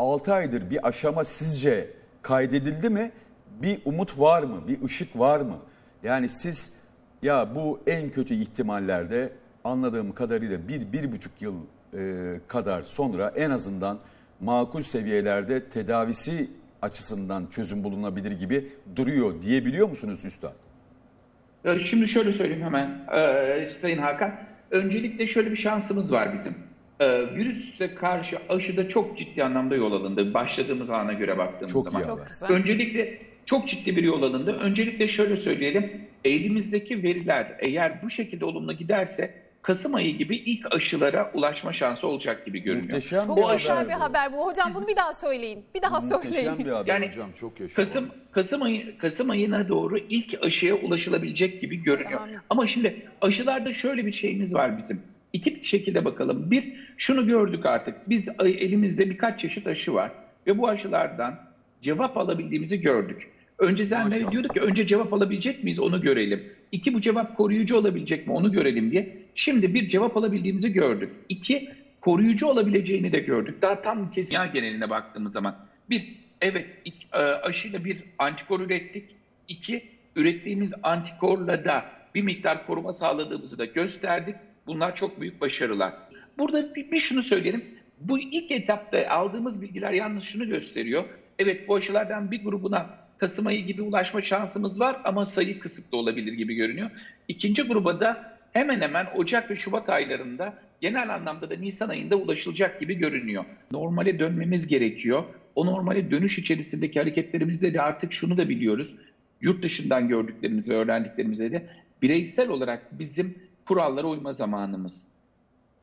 6 aydır bir aşama sizce kaydedildi mi? Bir umut var mı? Bir ışık var mı? Yani siz ya bu en kötü ihtimallerde anladığım kadarıyla bir, bir buçuk yıl e, kadar sonra en azından makul seviyelerde tedavisi açısından çözüm bulunabilir gibi duruyor diyebiliyor musunuz Üstad? Ee, Şimdi şöyle söyleyeyim hemen ee, Sayın Hakan. Öncelikle şöyle bir şansımız var bizim. Ee, virüse karşı aşıda çok ciddi anlamda yol alındı. Başladığımız ana göre baktığımız Çok iyi zaman. haber. Çok güzel. Öncelikle çok ciddi bir yol alındı. Öncelikle şöyle söyleyelim. Elimizdeki veriler eğer bu şekilde olumlu giderse Kasım ayı gibi ilk aşılara ulaşma şansı olacak gibi görünüyor. Muhteşem bir Bu güzel haber bir haber bu. Hocam bunu bir daha söyleyin. Bir daha Muhteşem söyleyin. bir haber Yani hocam çok yaşa. Kasım Kasım ayı Kasım ayına doğru ilk aşıya ulaşılabilecek gibi görünüyor. Ama şimdi aşılarda şöyle bir şeyimiz var bizim. İki şekilde bakalım. Bir, şunu gördük artık. Biz elimizde birkaç çeşit aşı var ve bu aşılardan cevap alabildiğimizi gördük. Önce zenleri Maşallah. diyorduk ki önce cevap alabilecek miyiz onu görelim. İki bu cevap koruyucu olabilecek mi onu görelim diye. Şimdi bir cevap alabildiğimizi gördük. İki koruyucu olabileceğini de gördük. Daha tam kesin dünya geneline baktığımız zaman. Bir, evet e, aşıyla bir antikor ürettik. İki, ürettiğimiz antikorla da bir miktar koruma sağladığımızı da gösterdik. Bunlar çok büyük başarılar. Burada bir, bir şunu söyleyelim. Bu ilk etapta aldığımız bilgiler yalnız şunu gösteriyor. Evet bu aşılardan bir grubuna Kasım ayı gibi ulaşma şansımız var ama sayı kısıtlı olabilir gibi görünüyor. İkinci gruba da hemen hemen Ocak ve Şubat aylarında genel anlamda da Nisan ayında ulaşılacak gibi görünüyor. Normale dönmemiz gerekiyor. O normale dönüş içerisindeki hareketlerimizde de artık şunu da biliyoruz. Yurt dışından gördüklerimiz ve öğrendiklerimizde de bireysel olarak bizim kurallara uyma zamanımız.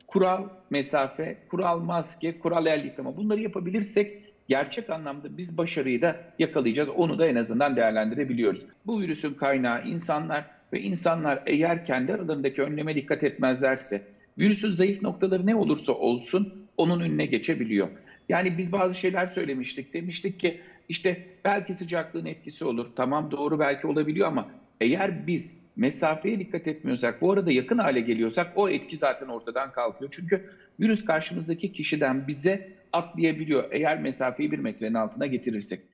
Kural mesafe, kural maske, kural el yıkama bunları yapabilirsek gerçek anlamda biz başarıyı da yakalayacağız. Onu da en azından değerlendirebiliyoruz. Bu virüsün kaynağı insanlar ve insanlar eğer kendi aralarındaki önleme dikkat etmezlerse virüsün zayıf noktaları ne olursa olsun onun önüne geçebiliyor. Yani biz bazı şeyler söylemiştik. Demiştik ki işte belki sıcaklığın etkisi olur. Tamam doğru belki olabiliyor ama eğer biz mesafeye dikkat etmiyorsak, bu arada yakın hale geliyorsak o etki zaten ortadan kalkıyor. Çünkü virüs karşımızdaki kişiden bize atlayabiliyor eğer mesafeyi bir metrenin altına getirirsek.